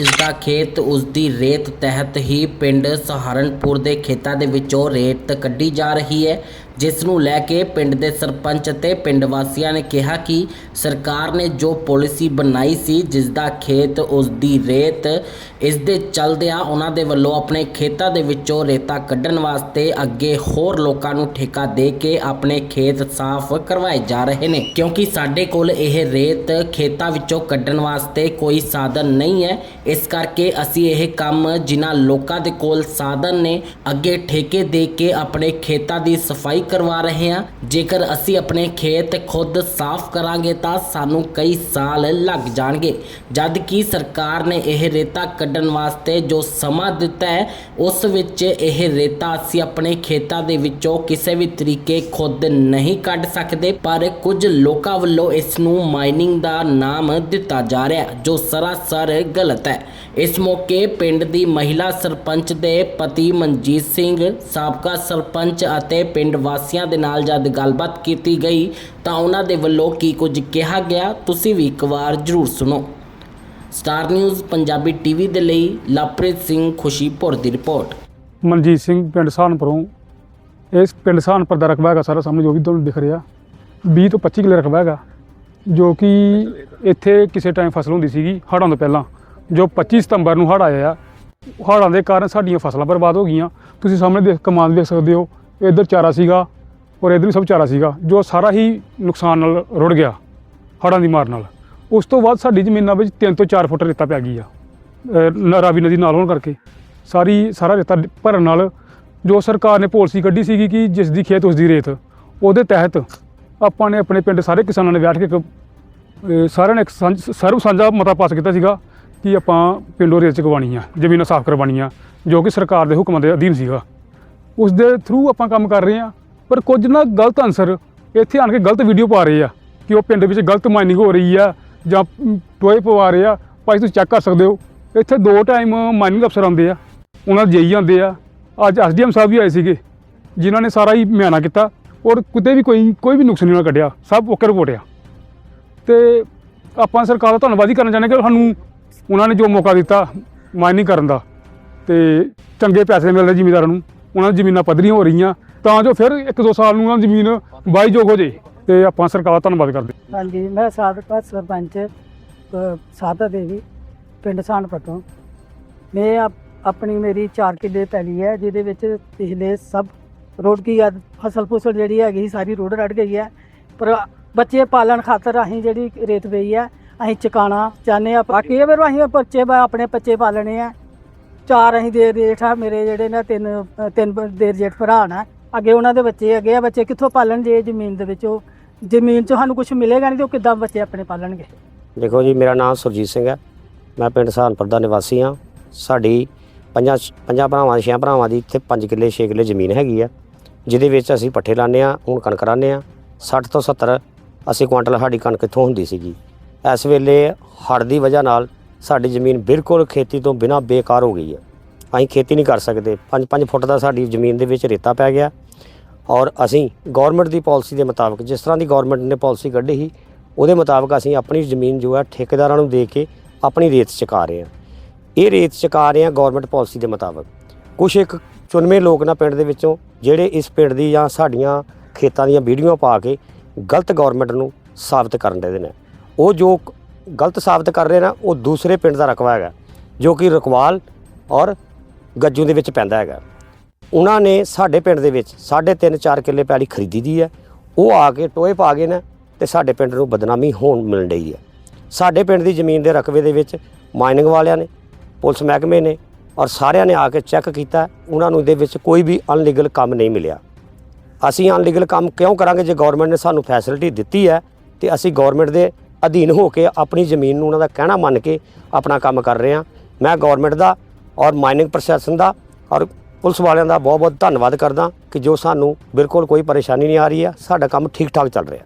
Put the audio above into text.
ਜਿਸ ਦਾ ਖੇਤ ਉਸ ਦੀ ਰੇਤ ਤਹਿਤ ਹੀ ਪਿੰਡ ਸਹਾਰਨਪੁਰ ਦੇ ਖੇਤਾਂ ਦੇ ਵਿੱਚੋਂ ਰੇਤ ਕੱਢੀ ਜਾ ਰਹੀ ਹੈ। ਜਿਸ ਨੂੰ ਲੈ ਕੇ ਪਿੰਡ ਦੇ ਸਰਪੰਚ ਅਤੇ ਪਿੰਡ ਵਾਸੀਆਂ ਨੇ ਕਿਹਾ ਕਿ ਸਰਕਾਰ ਨੇ ਜੋ ਪਾਲਿਸੀ ਬਣਾਈ ਸੀ ਜਿਸ ਦਾ ਖੇਤ ਉਸ ਦੀ ਰੇਤ ਇਸ ਦੇ ਚਲਦਿਆਂ ਉਹਨਾਂ ਦੇ ਵੱਲੋਂ ਆਪਣੇ ਖੇਤਾਂ ਦੇ ਵਿੱਚੋਂ ਰੇਤਾ ਕੱਢਣ ਵਾਸਤੇ ਅੱਗੇ ਹੋਰ ਲੋਕਾਂ ਨੂੰ ਠੇਕਾ ਦੇ ਕੇ ਆਪਣੇ ਖੇਤ ਸਾਫ਼ ਕਰਵਾਏ ਜਾ ਰਹੇ ਨੇ। ਕਿਉਂਕਿ ਸਾਡੇ ਕੋਲ ਇਹ ਰੇਤ ਖੇਤਾਂ ਵਿੱਚੋਂ ਕੱਢਣ ਵਾਸਤੇ ਕੋਈ ਸਾਧਨ ਨਹੀਂ ਹੈ, ਇਸ ਕਰਕੇ ਅਸੀਂ ਇਹ ਕੰਮ ਜਿਨ੍ਹਾਂ ਲੋਕਾਂ ਦੇ ਕੋਲ ਸਾਧਨ ਨੇ, ਅੱਗੇ ਠੇਕੇ ਦੇ ਕੇ ਆਪਣੇ ਖੇਤਾਂ ਦੀ ਸਫ਼ਾਈ ਕਰਵਾ ਰਹੇ ਹਾਂ। ਜੇਕਰ ਅਸੀਂ ਆਪਣੇ ਖੇਤ ਖੁਦ ਸਾਫ਼ ਕਰਾਂਗੇ ਤਾਂ ਸਾਨੂੰ ਕਈ ਸਾਲ ਲੱਗ ਜਾਣਗੇ। ਜਦ ਕਿ ਸਰਕਾਰ ਨੇ ਇਹ ਰੇਤਾ ਕੱਢਣ ਵਾਸਤੇ ਜੋ ਸਮਾਂ ਦਿੱਤਾ ਹੈ, ਉਸ ਵਿੱਚ ਇਹ ਰੇਤਾ ਅਸੀਂ ਆਪਣੇ ਖੇਤਾਂ ਦੇ ਵਿੱਚੋਂ ਕਿਸੇ ਵੀ ਤਰੀਕੇ ਖੁਦ ਨਹੀਂ ਕੱਢ ਸਕਦੇ, ਪਰ ਕੁਝ ਲੋਕਾਂ ਵੱਲੋਂ ਇਸ ਨੂੰ ਮਾਈਨਿੰਗ ਦਾ ਨਾਮ ਦਿੱਤਾ ਜਾ ਰਿਹਾ ਜੋ ਸਰਾਸਰ ਗਲਤ ਹੈ। ਇਸ ਮੌਕੇ ਪਿੰਡ ਦੀ ਮਹਿਲਾ ਸਰਪੰਚ ਦੇ ਪਤੀ ਮਨਜੀਤ ਸਿੰਘ, ਸਾਬਕਾ ਸਰਪੰਚ ਅਤੇ ਪਿੰਡ ਵਾਸੀਆਂ ਦੇ ਨਾਲ ਜਦ ਗੱਲਬਾਤ ਕੀਤੀ ਗਈ ਤਾਂ ਉਹਨਾਂ ਦੇ ਵੱਲੋਂ ਕੀ ਕੁਝ ਕਿਹਾ ਗਿਆ, ਤੁਸੀਂ ਵੀ ਇੱਕ ਵਾਰ ਜ਼ਰੂਰ ਸੁਣੋ। ਸਟਾਰ ਨਿਊਜ਼ ਪੰਜਾਬੀ ਟੀਵੀ ਦੇ ਲਈ ਲਵਪ੍ਰੀਤ ਸਿੰਘ ਖੁਸ਼ੀਪੁਰ ਦੀ ਰਿਪੋਰਟ। ਮਨਜੀਤ ਸਿੰਘ ਪਿੰਡ ਸਹਾਰਨਪੁਰੋਂ ਇਸ ਪਿੰਡ ਸਹਾਰਨਪੁਰ ਦਾ ਰਕਬਾ ਹੈਗਾ ਸਾਰਾ ਸਾਹਮਣੇ ਜੋ ਵੀ ਤੁਹਾਨੂੰ ਦਿਖ ਰਿਹਾ। 20 ਤੋਂ 25 ਕਿੱਲੇ ਰਕਬਾ ਹੈਗਾ, ਜੋ ਕਿ ਇੱਥੇ ਕਿਸੇ ਟਾਈਮ ਫਸਲ ਹੁੰਦੀ ਸੀਗੀ ਹੜ੍ਹਾਂ ਤੋਂ ਪਹਿਲਾਂ, ਜੋ 25 ਸਤੰਬਰ ਨੂੰ ਹੜ੍ਹ ਆਇਆ ਹੜ੍ਹਾਂ ਦੇ ਕਾਰਨ ਸਾਡੀਆਂ ਫਸਲਾਂ ਬਰਬਾਦ ਹੋ ਗਈਆਂ। ਤੁਸੀਂ ਸਾਹਮਣੇ ਦੇਖ ਕਮਾਨ ਦੇਖ ਸਕਦੇ ਹੋ ਇੱਧਰ ਚਾਰਾ ਸੀਗਾ ਔਰ ਇੱਧਰ ਵੀ ਸਭ ਚਾਰਾ ਸੀਗਾ, ਜੋ ਸਾਰਾ ਹੀ ਨੁਕਸਾਨ ਨਾਲ ਰੁੜ ਗਿਆ ਹੜ੍ਹਾਂ ਦੀ ਮਾਰ ਨਾਲ। ਉਸ ਤੋਂ ਬਾਅਦ ਸਾਡੀ ਜ਼ਮੀਨਾਂ ਵਿੱਚ 3 ਤੋਂ 4 ਫੁੱਟ ਰੇਤਾ ਪੈ ਗਈ ਆ, ਅਹ ਰਾਵੀ ਨਦੀ ਨਾਲ ਹੋਣ ਕਰਕੇ। ਸਾਰੀ, ਸਾਰਾ ਰੇਤਾ ਭਰਨ ਨਾਲ ਜੋ ਸਰਕਾਰ ਨੇ ਪਾਲਿਸੀ ਕੱਢੀ ਸੀਗੀ ਕਿ ਜਿਸ ਦੀ ਖੇਤ ਉਸ ਦੀ ਰੇਤ, ਉਹਦੇ ਤਹਿਤ ਆਪਾਂ ਨੇ ਆਪਣੇ ਪਿੰਡ ਸਾਰੇ ਕਿਸਾਨਾਂ ਨੇ ਬੈਠ ਕੇ ਇੱਕ ਸਾਰਿਆਂ ਨੇ ਇੱਕ ਸਾਂਝ- ਸਰਵ ਸਾਂਝਾ ਮਤਾ ਪਾਸ ਕੀਤਾ ਸੀਗਾ ਕਿ ਆਪਾਂ ਪਿੰਡੋਂ ਰੇਤ ਚਕਵਾਉਣੀ ਆ, ਜ਼ਮੀਨਾਂ ਸਾਫ਼ ਕਰਵਾਉਣੀਆਂ, ਜੋ ਕਿ ਸਰਕਾਰ ਦੇ ਹੁਕਮਾਂ ਦੇ ਅਧੀਨ ਸੀਗਾ। ਉਸ ਦੇ ਥਰੂ ਆਪਾਂ ਕੰਮ ਕਰ ਰਹੇ ਆ ਪਰ ਕੁਝ ਨਾ ਗਲਤ ਅਨਸਰ ਇੱਥੇ ਆਣ ਕੇ ਗਲਤ ਵੀਡੀਓ ਪਾ ਰਹੇ ਆ, ਕਿ ਉਹ ਪਿੰਡ ਵਿੱਚ ਗਲਤ ਮਾਈਨਿੰਗ ਹੋ ਰਹੀ ਆ, ਜਾਂ ਟੋਏ ਪਵਾ ਰਹੇ ਆ, ਭਾਈ ਤੁਸੀਂ ਚੈੱਕ ਕਰ ਸਕਦੇ ਹੋ, ਇੱਥੇ ਦੋ ਟਾਈਮ ਮਾਈਨਿੰਗ ਅਫਸਰ ਆਉਂਦੇ ਆ, ਉਹਨਾਂ ਦੇ ਜਈ ਆਉਂਦੇ ਆ, ਅੱਜ ਐਸਡੀਐਮ ਸਾਹਿਬ ਵੀ ਆਏ ਸੀਗੇ, ਜਿਨ੍ਹਾਂ ਨੇ ਸਾਰਾ ਹੀ ਮਿਆਨਾ ਕੀਤਾ, ਔਰ ਕਿਤੇ ਵੀ ਕੋਈ ਕੋਈ ਵੀ ਨੁਕਸ ਨਹੀਂ ਉਹਨਾਂ ਕੱਢਿਆ, ਸਭ ਓਕੇ ਰਿਪੋਰਟ ਆ। ਤੇ ਆਪਾਂ ਸਰਕਾਰ ਦਾ ਧੰਨਵਾਦ ਹੀ ਕਰਨਾ ਚਾਹੁੰਦੇ ਕਿ ਸਾਨੂੰ ਉਹਨਾਂ ਨੇ ਜੋ ਮੌਕਾ ਦਿੱਤਾ ਮਾਈਨਿੰਗ ਕਰਨ ਦਾ, ਤੇ ਚੰਗੇ ਪੈਸੇ ਮਿਲਦੇ ਜ਼ਿਮੀਦਾਰਾਂ ਨੂੰ। ਉਹਨਾਂ ਦੀ ਜ਼ਮੀਨਾਂ ਪੱਧਰੀਆਂ ਹੋ ਰਹੀਆਂ, ਤਾਂ ਜੋ ਫਿਰ ਇੱਕ ਦੋ ਸਾਲ ਨੂੰ ਉਹਨਾਂ ਦੀ ਜ਼ਮੀਨ ਵਾਹੀਯੋਗ ਹੋ ਜੇ ਤੇ ਆਪਾਂ ਸਰਕਾਰ ਧੰਨਵਾਦ ਕਰਦੇ ਹਾਂਜੀ, ਮੈਂ ਸਾਬਕਾ ਸਰਪੰਚ ਸਾਧਾ ਦੇਵੀ, ਪਿੰਡ ਸਾਨਪੁਰ ਤੋਂ ਮੈਂ ਆਪਣੀ ਮੇਰੀ 4 ਕਿੱਲੇ ਪੈਲੀ ਹੈ, ਜਿਹਦੇ ਵਿੱਚ ਪਿਛਲੇ ਸਭ ਰੋਡ ਕੀ ਆ, ਫਸਲ ਫੁਸਲ ਜਿਹੜੀ ਹੈਗੀ ਸਾਰੀ ਰੋਡ ਰੜ ਗਈ ਹੈ। ਪਰ ਬੱਚੇ ਪਾਲਣ ਖਾਤਰ ਅਸੀਂ ਜਿਹੜੀ ਰੇਤ ਪਈ ਹੈ, ਅਸੀਂ ਚਕਾਣਾ ਚਾਹੁੰਦੇ ਆ ਬਾਕੀ ਇਹ ਫਿਰ ਅਸੀਂ ਬੱਚੇ ਆਪਣੇ ਬੱਚੇ ਪਾਲਣੇ ਆ। ਚਾਰ ਅਸੀਂ ਦੇਰ ਜੇਠ ਆ, ਮੇਰੇ ਜਿਹੜੇ ਨੇ ਤਿੰਨ ਤਿੰਨ ਦੇਰ ਜੇਠ ਭਰਾ ਨੇ। ਅੱਗੇ ਉਹਨਾਂ ਦੇ ਬੱਚੇ ਅੱਗੇ ਆ, ਬੱਚੇ ਕਿੱਥੋਂ ਪਾਲਣ ਜੇ ਜ਼ਮੀਨ ਦੇ ਵਿੱਚ? ਉਹ ਜ਼ਮੀਨ 'ਚ ਸਾਨੂੰ ਕੁਝ ਮਿਲੇਗਾ ਨਹੀਂ ਤੇ ਉਹ ਕਿੱਦਾਂ ਬੱਚੇ ਆਪਣੇ ਪਾਲਣਗੇ? ਦੇਖੋ ਜੀ, ਮੇਰਾ ਨਾਮ ਸੁਰਜੀਤ ਸਿੰਘ ਹੈ। ਮੈਂ ਪਿੰਡ ਸਹਾਰਨਪੁਰ ਦਾ ਨਿਵਾਸੀ ਹਾਂ। ਸਾਡੀ ਪੰਜਾਂ ਪੰਜਾਂ ਭਰਾਵਾਂ ਛੇ ਭਰਾਵਾਂ ਦੀ ਇੱਥੇ 5 ਕਿੱਲੇ 6 ਕਿੱਲੇ ਜ਼ਮੀਨ ਹੈਗੀ ਆ, ਜਿਹਦੇ ਵਿੱਚ ਅਸੀਂ ਪੱਠੇ ਲਾਉਂਦੇ ਆ ਹੁਣ ਕਣਕ ਰਾਂਦੇ ਆ 60 ਤੋਂ 70 ਅਸੀਂ ਕੁਆਂਟਲ ਸਾਡੀ ਕਣਕ ਇੱਥੋਂ ਹੁੰਦੀ ਸੀਗੀ। ਇਸ ਵੇਲੇ ਹੜ੍ਹ ਦੀ ਵਜ੍ਹਾ ਨਾਲ ਸਾਡੀ ਜ਼ਮੀਨ ਬਿਲਕੁਲ ਖੇਤੀ ਤੋਂ ਬਿਨਾਂ ਬੇਕਾਰ ਹੋ ਗਈ ਹੈ। ਅਸੀਂ ਖੇਤੀ ਨਹੀਂ ਕਰ ਸਕਦੇ। 5-5 ਫੁੱਟ ਦਾ ਸਾਡੀ ਜ਼ਮੀਨ ਦੇ ਵਿੱਚ ਰੇਤਾ ਪੈ ਗਿਆ। ਔਰ ਅਸੀਂ ਗਵਰਨਮੈਂਟ ਦੀ ਪਾਲਿਸੀ ਦੇ ਮੁਤਾਬਕ ਜਿਸ ਤਰ੍ਹਾਂ ਦੀ ਗਵਰਨਮੈਂਟ ਨੇ ਪਾਲਿਸੀ ਕੱਢੀ ਸੀ, ਉਹਦੇ ਮੁਤਾਬਕ ਅਸੀਂ ਆਪਣੀ ਜ਼ਮੀਨ ਜੋ ਹੈ ਠੇਕੇਦਾਰਾਂ ਨੂੰ ਦੇ ਕੇ ਆਪਣੀ ਰੇਤ ਚੁਕਾ ਰਹੇ ਹਾਂ। ਇਹ ਰੇਤ ਚੁਕਾ ਰਹੇ ਹਾਂ ਗਵਰਨਮੈਂਟ ਪਾਲਿਸੀ ਦੇ ਮੁਤਾਬਕ। ਕੁਝ ਇੱਕ ਚੁਣਵੇਂ ਲੋਕ ਨਾ ਪਿੰਡ ਦੇ ਵਿੱਚੋਂ ਜਿਹੜੇ ਇਸ ਪਿੰਡ ਦੀ ਜਾਂ ਸਾਡੀਆਂ ਖੇਤਾਂ ਦੀਆਂ ਵੀਡੀਓ ਪਾ ਕੇ ਗਲਤ ਗਵਰਨਮੈਂਟ ਨੂੰ ਸਾਬਤ ਕਰਨ ਦੇ ਨੇ। ਉਹ ਜੋ ਗਲਤ ਸਾਬਤ ਕਰ ਰਹੇ ਨਾ, ਉਹ ਦੂਸਰੇ ਪਿੰਡ ਦਾ ਰਕਬਾ ਹੈਗਾ, ਜੋ ਕਿ ਰਕਵਾਲ ਔਰ ਗੱਜੂ ਦੇ ਵਿੱਚ ਪੈਂਦਾ ਹੈਗਾ। ਉਹਨਾਂ ਨੇ ਸਾਡੇ ਪਿੰਡ ਦੇ ਵਿੱਚ ਸਾਢੇ ਤਿੰਨ 4 ਕਿੱਲੇ ਪੈਲੀ ਖਰੀਦੀ ਦੀ ਹੈ। ਉਹ ਆ ਕੇ ਟੋਏ ਪਾ ਗਏ ਨੇ ਤੇ ਸਾਡੇ ਪਿੰਡ ਨੂੰ ਬਦਨਾਮੀ ਹੋਣ ਮਿਲ ਰਹੀ ਹੈ। ਸਾਡੇ ਪਿੰਡ ਦੀ ਜ਼ਮੀਨ ਦੇ ਰਕਬੇ ਦੇ ਵਿੱਚ ਮਾਈਨਿੰਗ ਵਾਲਿਆਂ ਨੇ, ਪੁਲਿਸ ਮਹਿਕਮੇ ਨੇ ਔਰ ਸਾਰਿਆਂ ਨੇ ਆ ਕੇ ਚੈੱਕ ਕੀਤਾ, ਉਹਨਾਂ ਨੂੰ ਇਹਦੇ ਵਿੱਚ ਕੋਈ ਵੀ ਅਨਲੀਗਲ ਕੰਮ ਨਹੀਂ ਮਿਲਿਆ। ਅਸੀਂ ਅਨਲੀਗਲ ਕੰਮ ਕਿਉਂ ਕਰਾਂਗੇ ਜੇ ਗਵਰਨਮੈਂਟ ਨੇ ਸਾਨੂੰ ਫੈਸਿਲਿਟੀ ਦਿੱਤੀ ਹੈ ਤੇ ਅਸੀਂ ਗਵਰਨਮੈਂਟ ਦੇ ਅਧੀਨ ਹੋ ਕੇ ਆਪਣੀ ਜ਼ਮੀਨ ਨੂੰ ਉਹਨਾਂ ਦਾ ਕਹਿਣਾ ਮੰਨ ਕੇ ਆਪਣਾ ਕੰਮ ਕਰ ਰਹੇ ਹਾਂ। ਮੈਂ ਗਵਰਨਮੈਂਟ ਦਾ ਔਰ ਮਾਈਨਿੰਗ ਪ੍ਰਸ਼ਾਸਨ ਦਾ ਔਰ ਪੁਲਿਸ ਵਾਲਿਆਂ ਦਾ ਬਹੁਤ ਬਹੁਤ ਧੰਨਵਾਦ ਕਰਦਾ ਕਿ ਜੋ ਸਾਨੂੰ ਬਿਲਕੁਲ ਕੋਈ ਪਰੇਸ਼ਾਨੀ ਨਹੀਂ ਆ ਰਹੀ ਹੈ। ਸਾਡਾ ਕੰਮ ਠੀਕ ਠਾਕ ਚੱਲ ਰਿਹਾ